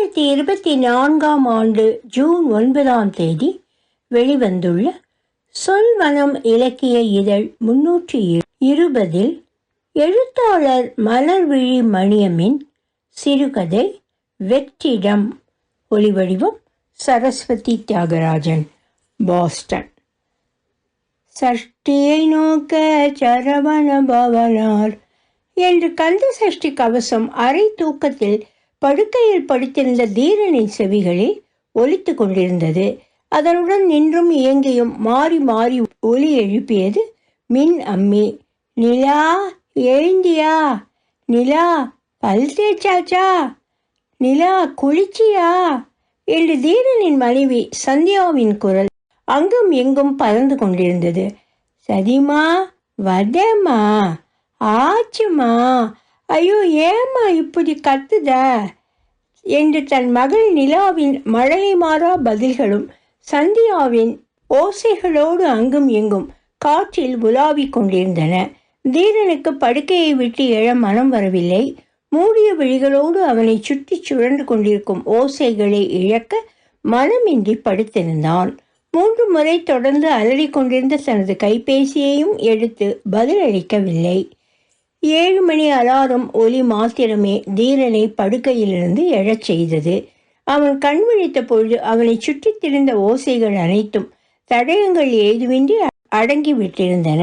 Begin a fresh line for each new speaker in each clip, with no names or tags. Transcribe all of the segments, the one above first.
இரண்டாயிரத்தி இருபத்தி நான்காம் ஆண்டு ஜூன் ஒன்பதாம் தேதி வெளிவந்துள்ள சொல்வனம் இலக்கிய இதழ் முன்னூற்றி இருபதில் எழுத்தாளர் மலர்விழி மணியமின் சிறுகதை வெற்றிடம் ஒளிவடிவம் சரஸ்வதி தியாகராஜன் பாஸ்டன். சஷ்டியை நோக்க சரவண பவனார் என்று கந்த சஷ்டி கவசம் அரை தூக்கத்தில் படுக்கையில் படுத்திருந்த தீரனின் செவிகளில் ஒலித்து கொண்டிருந்தது. அதனுடன் நின்றும் இயங்கியும் மாறி மாறி ஒலி எழுப்பியது மின் அம்மி நிலா எழுந்தியா? நிலா பல் தேய்ச்சாச்சா நிலா குளிச்சியா? என்று தீரனின் மனைவி சந்தியாவின் குரல் அங்கும் எங்கும் பறந்து கொண்டிருந்தது. சதிமா வதேம்மா ஆச்சுமா? ஐயோ ஏம்மா இப்படி கத்துத? என்று தன் மகள் நிலாவின் மழை மாறா பதில்களும் சந்தியாவின் ஓசைகளோடு அங்கும் எங்கும் காற்றில் உலாவிக் கொண்டிருந்தன. தீரனுக்கு படுக்கையை விட்டு எழ மனம் வரவில்லை. மூடிய விழிகளோடு அவனை சுற்றி சுழன்று கொண்டிருக்கும் ஓசைகளை இழக்க மனமின்றி படுத்திருந்தான். மூன்று முறை தொடர்ந்து அலறிக்கொண்டிருந்த தனது கைபேசியையும் எடுத்து பதிலளிக்கவில்லை. ஏழு மணி அலாரம் ஒலி மாத்திரமே தீரனை படுக்கையிலிருந்து எழச் செய்தது. அவன் கண் விழித்த பொழுது அவனை சுற்றித் திரிந்த ஓசைகள் அனைத்தும் தடயங்கள் ஏதுமின்றி அடங்கி விட்டிருந்தன.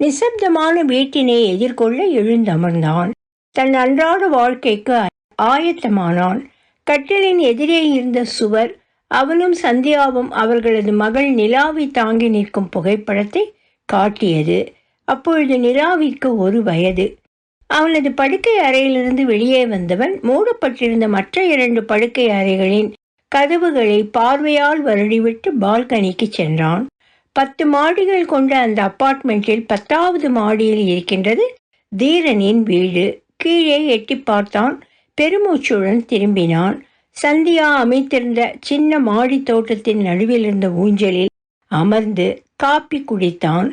நிசப்தமான வீட்டினை எதிர்கொள்ள எழுந்தமர்ந்தான். தன் அன்றாட வாழ்க்கைக்கு ஆயத்தமானான். கட்டிலின் எதிரே இருந்த சுவர் அவனும் சந்தியாவும் அவர்களது மகள் நிலாவை தாங்கி நிற்கும் புகைப்படத்தை காட்டியது. அப்பொழுது நிலாவிற்கு ஒரு வயது. அவனது படுக்கை அறையிலிருந்து வெளியே வந்தவன் மூடப்பட்டிருந்த மற்ற இரண்டு படுக்கை அறைகளின் கதவுகளை பார்வையால் வருடிவிட்டு பால்கனிக்கு சென்றான். பத்து மாடிகள் கொண்ட அந்த அப்பார்ட்மெண்ட்டில் பத்தாவது மாடியில் இருக்கின்றது தீரனின் வீடு. கீழே எட்டி பார்த்தான் பெருமூச்சுடன் திரும்பினான். சந்தியா அமைத்திருந்த சின்ன மாடி தோட்டத்தின் நடுவில் இருந்த ஊஞ்சலில் அமர்ந்து காப்பி குடித்தான்.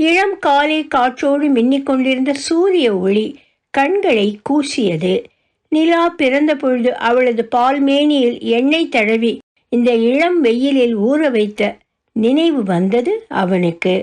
இளம் காலை காற்றோடு மின்னிக் கொண்டிருந்த சூரிய ஒளி கண்களை கூசியது. நிலா பிறந்த பொழுது அவளது பால்மேனியில் எண்ணெய் தடவி இந்த இளம் வெயிலில் ஊற வைத்த நினைவு வந்தது அவனுக்கு.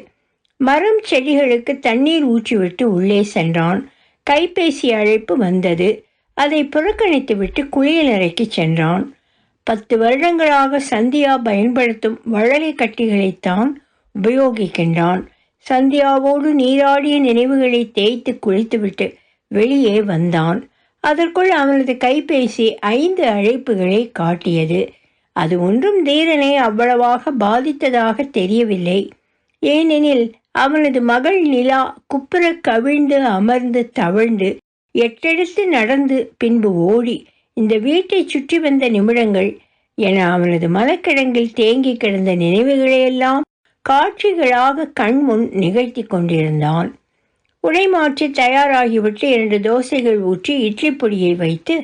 மரம் செடிகளுக்கு தண்ணீர் ஊற்றிவிட்டு உள்ளே சென்றான். கைபேசி அழைப்பு வந்தது. அதை புறக்கணித்துவிட்டு குளியலறைக்கு சென்றான். பத்து வருடங்களாக சந்தியா பயன்படுத்தும் வழலை கட்டிகளைத்தான் உபயோகிக்கின்றான். சந்தியாவோடு நீராடிய நினைவுகளை தேய்த்து குளித்துவிட்டு வெளியே வந்தான். அதற்குள் அவனது கைபேசி ஐந்து அழைப்புகளை காட்டியது. அது ஒன்றும் தீரனை அவ்வளவாக பாதித்ததாக தெரியவில்லை. ஏனெனில் அவனது மகள் நிலா குப்புற கவிழ்ந்து அமர்ந்து தவழ்ந்து எட்டெடுத்து நடந்து பின்பு ஓடி இந்த வீட்டை சுற்றி வந்த நிமிடங்கள் என அவனது மனக்கிடங்கில் தேங்கி கிடந்த நினைவுகளையெல்லாம் காட்சிகளாக கண்முன் நிகழ்த்தி கொண்டிருந்தான். உடை மாற்றி தயாராகிவிட்டு இரண்டு தோசைகள் ஊற்றி இட்லி பொடியை வைத்து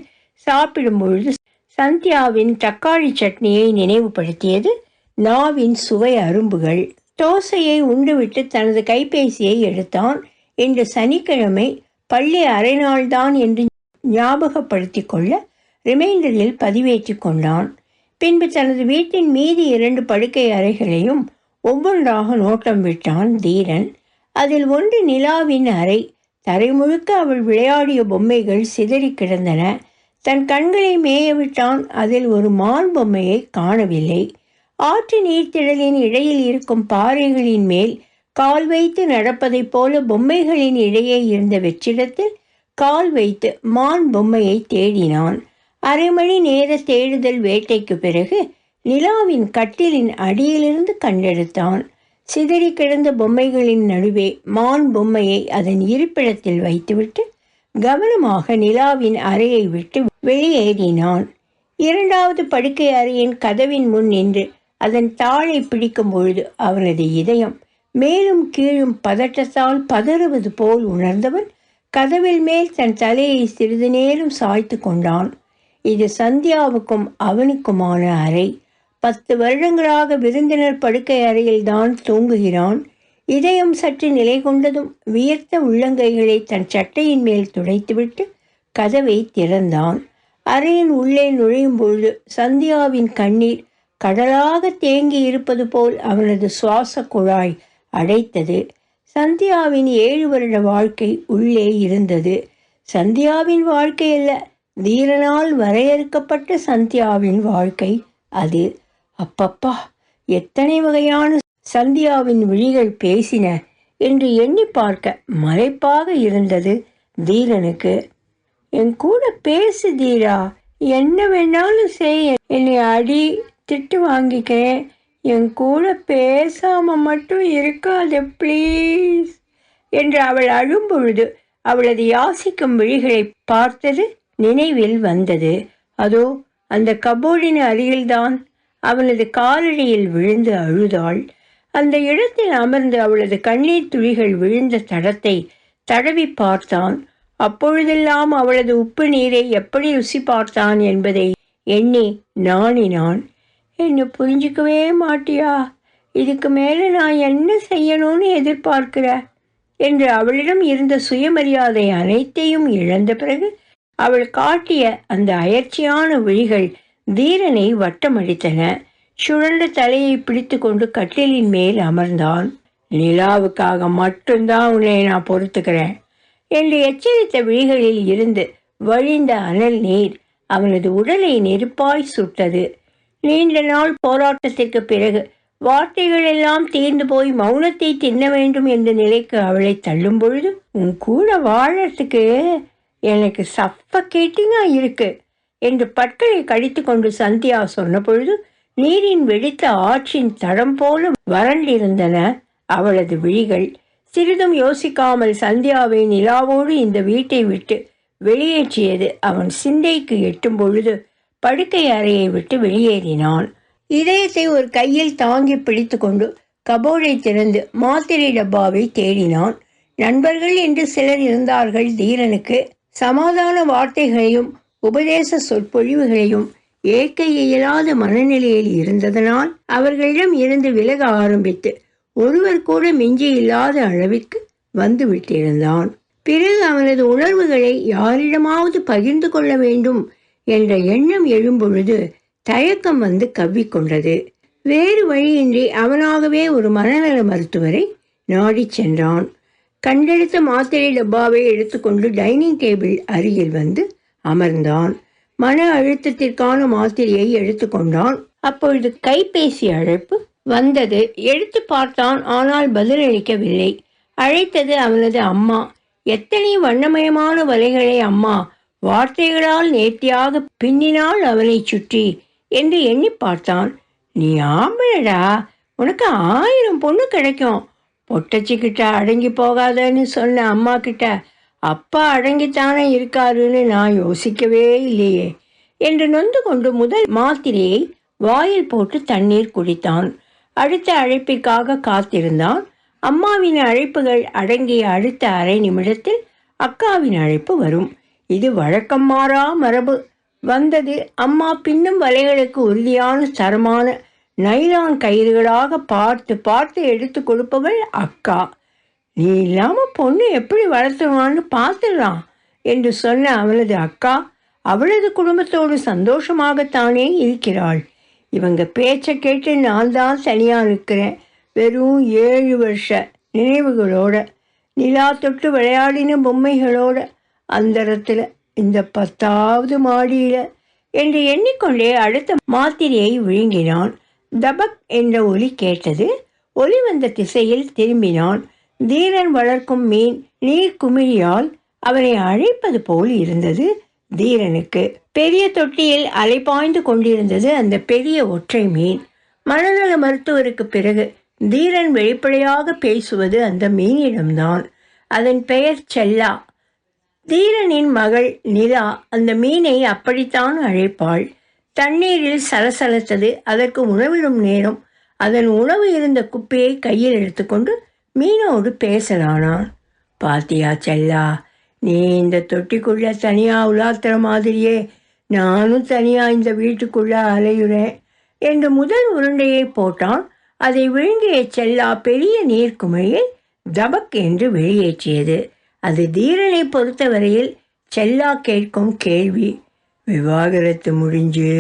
சாப்பிடும் பொழுது சந்தியாவின் தக்காளி சட்னியை நினைவுபடுத்தியது நாவின் சுவை அரும்புகள். தோசையை உண்டுவிட்டு தனது கைபேசியை எடுத்தான். இன்று சனிக்கிழமை பள்ளி அரை நாள்தான் என்று ஞாபகப்படுத்தி கொள்ள ரிமைண்டரில் பதிவேற்றி கொண்டான். பின்பு தனது வீட்டின் மீதி இரண்டு படுக்கை அறைகளையும் ஒவ்வொன்றாக நோட்டம் விட்டான் தீரன். அதில் ஒன்று நிலாவின் அறை. தரை முழுக்க அவள் விளையாடிய பொம்மைகள் சிதறி கிடந்தன. தன் கண்களை மேயவிட்டான் அதில் ஒரு மான் பொம்மையை காணவில்லை. ஆற்று நீர்த்திடலின் இடையில் இருக்கும் பாறைகளின் மேல் கால் வைத்து நடப்பதைப் போல பொம்மைகளின் இடையே இருந்த வெற்றிடத்தில் கால் வைத்து மான் பொம்மையை தேடினான். அரை மணி நேர தேடுதல் வேட்டைக்கு பிறகு நிலாவின் கட்டிலின் அடியிலிருந்து கண்டெடுத்தான். சிதறி கிடந்த பொம்மைகளின் நடுவே மான் பொம்மையை அதன் இருப்பிடத்தில் வைத்துவிட்டு கவனமாக நிலாவின் அறையை விட்டு வெளியேறினான். இரண்டாவது படுக்கை அறையின் கதவின் முன் நின்று அதன் தாளை பிடிக்கும் பொழுது அவனது இதயம் மேலும் கீழும் பதட்டத்தால் பதறுவது போல் உணர்ந்தவன் கதவில் மேல் தன் தலையை சிறிது நேரம் சாய்த்து கொண்டான். இது சந்தியாவுக்கும் அவனுக்குமான அறை. பத்து வருடங்களாக விருந்தினர் படுக்கை அறையில் தான் தூங்குகிறான். இதயம் சற்று நிலை கொண்டதும் வியர்த்த உள்ளங்கைகளை தன் சட்டையின் மேல் துடைத்துவிட்டு கதவை திறந்தான். அறையின் உள்ளே நுழையும் பொழுது சந்தியாவின் கண்ணீர் கடலாக தேங்கி இருப்பது போல் அவனது சுவாச குழாய் அடைத்தது. சந்தியாவின் ஏழு வருட வாழ்க்கை உள்ளே இருந்தது. சந்தியாவின் வாழ்க்கை அல்ல தீரனால் வரையறுக்கப்பட்ட சந்தியாவின் வாழ்க்கை அது. அப்பப்பா எத்தனை வகையான சந்தியாவின் விழிகள் பேசின என்று எண்ணி பார்க்க மறைப்பாக இருந்தது தீரனுக்கு. என் கூட பேசு தீரா என்ன வேணாலும் செய் என்னை அடி திட்டு வாங்கிக்கிறேன் என் கூட பேசாம மட்டும் இருக்காது ப்ளீஸ் என்று அவள் அழும்பொழுது அவளது யாசிக்கும் விழிகளை பார்த்தது நினைவில் வந்தது. அதோ அந்த கபோர்டின் அருகில்தான் அவனது காலடியில் விழுந்து அழுதாள். அந்த இடத்தில் அமர்ந்து அவளது கண்ணீர் துளிகள் விழுந்த தடத்தை தடவி பார்த்தான். அப்பொழுதெல்லாம் அவளது உப்பு நீரை எப்படி ருசி பார்த்தான் என்பதை எண்ணி நாணினான். என்னை புரிஞ்சுக்கவே மாட்டியா? இதுக்கு மேலே நான் என்ன செய்யணும்னு எதிர்பார்க்கிற? என்று அவளிடம் இருந்த சுயமரியாதை அனைத்தையும் இழந்த பிறகு அவள் காட்டிய அந்த அயற்சியான விழிகள் தீரனை வட்டமடித்தன சுழண்ட தலையை பிடித்து கொண்டு கட்டிலின் மேல் அமர்ந்தான். நிலாவுக்காக மட்டும்தான் உன்னை நான் பொறுத்துக்கிறேன். என்று எச்சரித்த விழிகளில் இருந்து வழிந்த அனல் நீர் அவனது உடலை நெருப்பாய் சுட்டது. நீண்ட நாள் போராட்டத்திற்கு பிறகு வார்த்தைகள் எல்லாம் தீர்ந்து போய் மௌனத்தை தின்ன வேண்டும் என்ற நிலைக்கு அவளை தள்ளும் பொழுது உன் கூட வாழறதுக்கு எனக்கு சஃபகேட்டிங்கா இருக்குது என்று பற்களை கழித்து கொண்டு சந்தியா சொன்ன பொழுது நீரின் வெடித்த ஆற்றின் தடம் போல வறண்டிருந்தன அவளது விழிகள். சிறிதும் யோசிக்காமல் சந்தியாவை நிலாவோடு இந்த வீட்டை விட்டு வெளியேற்றியது. அவன் சிந்தைக்கு எட்டும் பொழுது படுக்கை அறையை விட்டு வெளியேறினான். இதயத்தை ஒரு கையில் தாங்கி பிடித்து கொண்டு கபோர்டை திறந்து மாத்திரை டப்பாவை தேடினான். நண்பர்கள் என்று சிலர் இருந்தார்கள் தீரனுக்கு. சமாதான வார்த்தைகளையும் உபதேச சொற்பொழிவுகளையும் ஏற்க இயலாத மனநிலையில் இருந்ததனால் அவர்களிடம் இருந்து விலக ஆரம்பித்து ஒருவர் கூட மிஞ்சி இல்லாத அளவிற்கு வந்து விட்டிருந்தான். பிறகு அவனது உணர்வுகளை யாரிடமாவது பகிர்ந்து கொள்ள வேண்டும் என்ற எண்ணம் எழும்பொழுது தயக்கம் வந்து கவ்விக்கொண்டது. வேறு வழியின்றி அவனாகவே ஒரு மனநல மருத்துவரை நாடிச் சென்றான். கண்டெடுத்த மாத்திரை டப்பாவை எடுத்துக்கொண்டு டைனிங் டேபிள் அருகில் வந்து அமர்ந்தான். மன அழுத்தத்திற்கான மாத்திரையை எடுத்துக்கொண்டான் அப்பொழுது கைபேசி அழைப்பு வந்தது. எடுத்து பார்த்தான் ஆனால் பதிலளிக்கவில்லை. அழைத்தது அவனது அம்மா. எத்தனை வண்ணமயமான வலைகளை அம்மா வார்த்தைகளால் நேர்த்தியாக பின்னினால் அவனை சுற்றி என்று எண்ணி பார்த்தான். நீ ஆம்பளடா உனக்கு ஆயிரம் பொண்ணு கிடைக்கும். பொட்டச்சிக்கிட்ட அடங்கி போகாதன்னு சொன்ன அம்மா கிட்ட அப்பா அடங்கித்தானே இருக்காருன்னு நான் யோசிக்கவே இல்லையே என்று நொந்து கொண்டு முதல் மாத்திரையை வாயில் போட்டு தண்ணீர் குடித்தான். அடுத்த அழைப்பிற்காக காத்திருந்தான். அம்மாவின் அழைப்புகள் அடங்கிய அடுத்த அரை நிமிடத்தில் அக்காவின் அழைப்பு வரும். இது வழக்கம் மாறா மரபு. வந்தது அம்மா பின்னும் வலைகளுக்கு உறுதியான தரமான நைலான் கயிறுகளாக பார்த்து பார்த்து எடுத்து கொடுப்பவள் அக்கா. நீ இல்லாம பொண்ணு எப்படி வளர்த்துவான்னு பார்த்துடலாம் என்று சொன்ன அவளது அக்கா அவளது குடும்பத்தோடு சந்தோஷமாகத்தானே இருக்கிறாள். இவங்க பேச்சை கேட்டு நான் தான் தனியாக இருக்கிறேன் வெறும் ஏழு வருஷ நினைவுகளோட நிலா தொட்டு விளையாடின பொம்மைகளோட அந்தரத்தில் இந்த பத்தாவது மாடியில் என்று எண்ணிக்கொண்டே அடுத்த மாத்திரையை விழுங்கினான். தபக் என்ற ஒலி கேட்டது ஒலி வந்த திசையில் திரும்பினான். தீரன் வளர்க்கும் மீன் நீர் குமிழியால் அவனை அழைப்பது போல் இருந்தது தீரனுக்கு. பெரிய தொட்டியில் அலைபாய்ந்து கொண்டிருந்தது அந்த பெரிய ஒற்றை மீன். மனநல மருத்துவருக்கு பிறகு தீரன் வெளிப்படையாக பேசுவது அந்த மீனிடம்தான். அதன் பெயர் செல்லா. தீரனின் மகள் நிலா அந்த மீனை அப்படித்தான் அழைப்பாள். தண்ணீரில் சலசலத்தது அதற்கு உணவிடும் நேரம் அதன் உணவு இருந்த குப்பையை கையில் எடுத்துக்கொண்டு மீனோடு பேசலானான் பாத்தியா செல்லா நீ இந்த தொட்டிக்குள்ள தனியாக உலாத்துற மாதிரியே நானும் தனியாக இந்த வீட்டுக்குள்ளே அலையுறேன் என்று முதல் உருண்டையை போட்டான். அதை விழுங்கிய செல்லா பெரிய நீர்க்குமிழியை தபக் என்று வெளியேற்றியது. அது தீரனை பொறுத்தவரையில் செல்லா கேட்கும் கேள்வி. விவாகரத்து முடிஞ்சு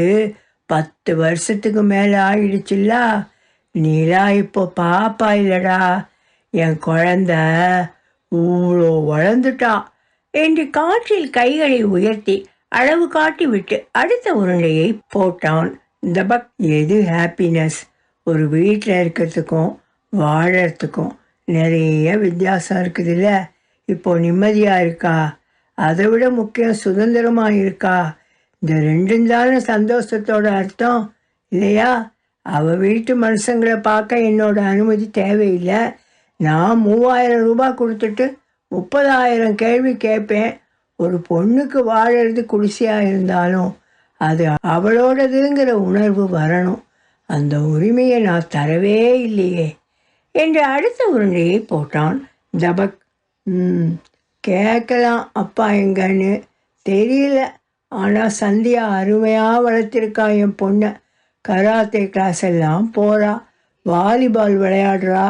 பத்து வருஷத்துக்கு மேலே ஆயிடுச்சுல்லா. நீலா இப்போ பாப்பா இல்லடா. என் குழந்த இவ்வளோ வளர்ந்துட்டா என்று காற்றில் கைகளை உயர்த்தி அளவு காட்டி விட்டு அடுத்த உருண்டையை போட்டான். தபக் எது ஹாப்பினஸ் ஒரு வீட்டில் இருக்கிறதுக்கும் வாழறதுக்கும் நிறைய வித்தியாசம் இருக்குதுல்ல? இப்போ நிம்மதியாக இருக்கா? அதை விட முக்கியம் சுதந்திரமாக இருக்கா? இந்த ரெண்டும் தானே சந்தோஷத்தோட அர்த்தம் இல்லையா? அவள் வீட்டு மனுஷங்களை பார்க்க என்னோட அனுமதி தேவையில்லை. நான் மூவாயிரம் ரூபாய் கொடுத்துட்டு முப்பதாயிரம் கேள்வி கேட்பேன். ஒரு பொண்ணுக்கு வாழறது குடிசையாக இருந்தாலும் அது அவளோடதுங்கிற உணர்வு வரணும். அந்த உரிமையை நான் தரவே இல்லையே என்று அடுத்த உருண்டையை போட்டான் தபக் ம் கேட்கலாம் அப்பா எங்கன்னு. தெரியல. ஆனால் சந்தியா அருமையாக வளர்த்திருக்கா என் பொண்ணை. கராத்தே கிளாஸ் எல்லாம் போகிறா வாலிபால் விளையாடுறா.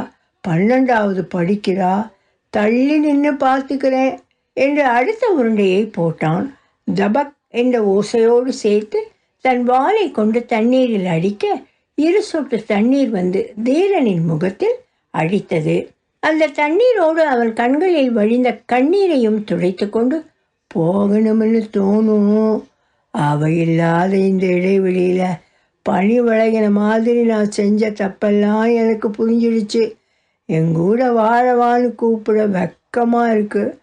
பன்னெண்டாவது படிக்கிறா தள்ளி நின்று பார்த்துக்கிறேன் என்று அடுத்த உருண்டையை போட்டான். ஜபக் என்ற ஓசையோடு சேர்த்து தன் வாளை கொண்டு தண்ணீரில் அடிக்க இரு சொட்டு தண்ணீர் வந்து தீரனின் முகத்தில் அடித்தது. அந்த தண்ணீரோடு அவன் கண்களில் வழிந்த கண்ணீரையும் துடைத்து கொண்டு போகணும்னு தோணும். அவ இல்லாத இந்த இடைவெளியில் பனி விளையின மாதிரி நான் செஞ்ச தப்பெல்லாம் எனக்கு புரிஞ்சிடுச்சு. எங்கூட வாழவான்னு கூப்பிட வெக்கமாக இருக்குது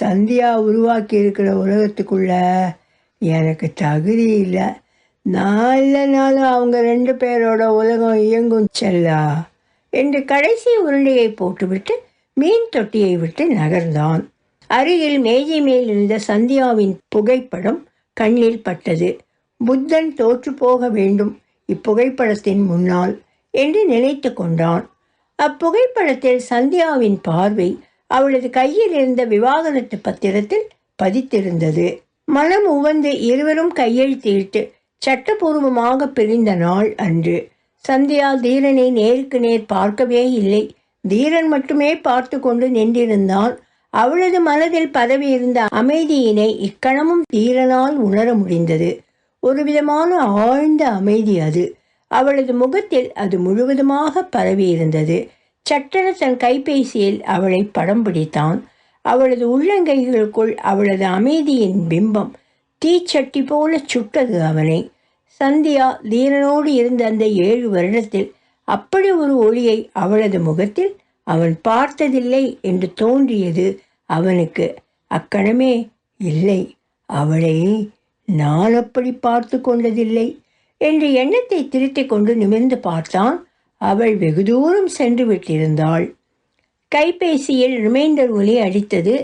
சந்தியா உருவாக்கி இருக்கிற உலகத்துக்குள்ள எனக்கு தகுதி இல்லை. நான் இல்லைனாலும் அவங்க ரெண்டு பேரோட உலகம் இயங்கும் செல்லா என்று கடைசி உருண்டையை போட்டுவிட்டு மீன் தொட்டியை விட்டு நகர்ந்தான். அருகில் மேஜை மேல் இருந்த சந்தியாவின் புகைப்படம் கண்ணில் பட்டது. புத்தன் தோற்று போக வேண்டும் இப்புகைப்படத்தின் முன்னால் என்று நினைத்து கொண்டான். அப்புகைப்படத்தில் சந்தியாவின் பார்வை அவளது கையில் இருந்த விவாகரத்து பத்திரத்தில் பதித்திருந்தது. மனம் உவந்து இருவரும் கையெழுத்திட்டு சட்டபூர்வமாக பிரிந்த நாள் அன்று. சந்தியா தீரனை நேருக்கு நேர் பார்க்கவே இல்லை. தீரன் மட்டுமே பார்த்து கொண்டு நின்றிருந்தான். அவளது மனதில் பதவி இருந்த அமைதியினை இக்கணமும் தீரனால் உணர முடிந்தது. ஒரு விதமான ஆழ்ந்த அமைதி அது. அவளது முகத்தில் அது முழுவதுமாக பரவியிருந்தது. சட்டென தன் கைபேசியில் அவளை படம் பிடித்தான். அவளது உள்ளங்கைகளுக்குள் அவளது அமைதியின் பிம்பம் தீச்சட்டி போல சுட்டது அவனை. சந்தியா தீரனோடு இருந்த அந்த ஏழு வருடத்தில் அப்படி ஒரு ஒளியை அவளது முகத்தில் அவன் பார்த்ததில்லை என்று தோன்றியது அவனுக்கு. அக்கணமே இல்லை. அவளை நான் அப்படி பார்த்து கொண்டதில்லை. என்று எண்ணத்தை திருத்திக் கொண்டு நிமிர்ந்து பார்த்தான். அவள் வெகு தூரம் சென்று விட்டிருந்தாள். கைபேசியில் ரிமைண்டர் ஒலி அடித்தது.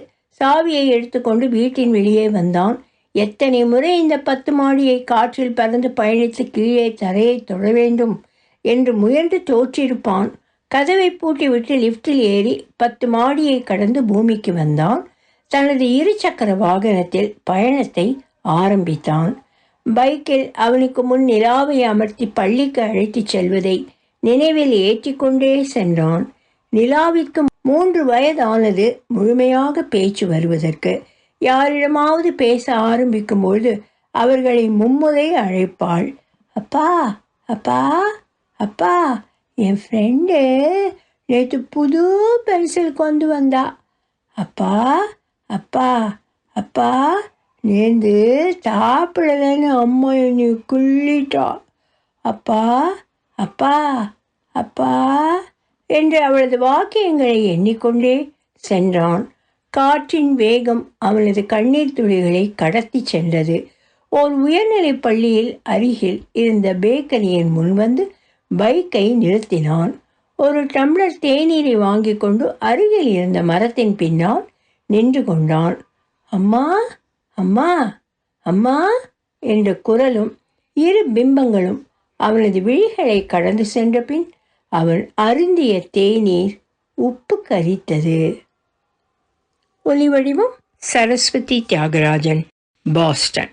சாவியை எடுத்துக்கொண்டு வீட்டின் வெளியே வந்தான். எத்தனை முறை இந்த பத்து மாடியை காற்றில் பறந்து பயணித்து கீழே தரையை தொட வேண்டும் என்று முயன்று தோற்றிருப்பான். கதவை பூட்டிவிட்டு லிஃப்டில் ஏறி பத்து மாடியை கடந்து பூமிக்கு வந்தான். தனது இருசக்கர வாகனத்தில் பயணத்தை ஆரம்பித்தான். பைக்கில் அவனுக்கு முன் நிலாவை அமர்த்தி பள்ளிக்கு அழைத்துச் செல்வதை நினைவில் ஏற்றிக்கொண்டே சென்றான். நிலாவிற்கு மூன்று வயதானது முழுமையாக பேச்சு வருவதற்கு யாரிடமாவது பேச ஆரம்பிக்கும்பொழுது அவர்களை மும்முறை அழைப்பாள். அப்பா அப்பா அப்பா என் ஃப்ரெண்டு நேற்று புது பென்சில் கொண்டு வந்தா. அப்பா அப்பா அப்பா நேர்ந்து சாப்பிடலன்னு அம்மா என்னை குள்ளிட்டா. அப்பா அப்பா அப்பா என்று அவளது வாக்கியங்களை எண்ணிக்கொண்டே சென்றான். காற்றின் வேகம் அவனது கண்ணீர் துளிகளை கடத்தி சென்றது. ஓர் உயர்நிலைப் பள்ளியில் அருகில் இருந்த பேக்கரியின் முன் வந்து பைக்கை நிறுத்தினான். ஒரு டம்ளர் தேநீரை வாங்கி கொண்டு அருகில் இருந்த மரத்தின் பின்னால் நின்று கொண்டான். அம்மா அம்மா அம்மா என்ற குரலும் இரு பிம்பங்களும் அவனது விழிகளை கடந்து சென்ற பின் அவன் அருந்திய தேநீர் உப்பு கரித்தது. ஒலி வடிவம் சரஸ்வதி தியாகராஜன் பாஸ்டன்.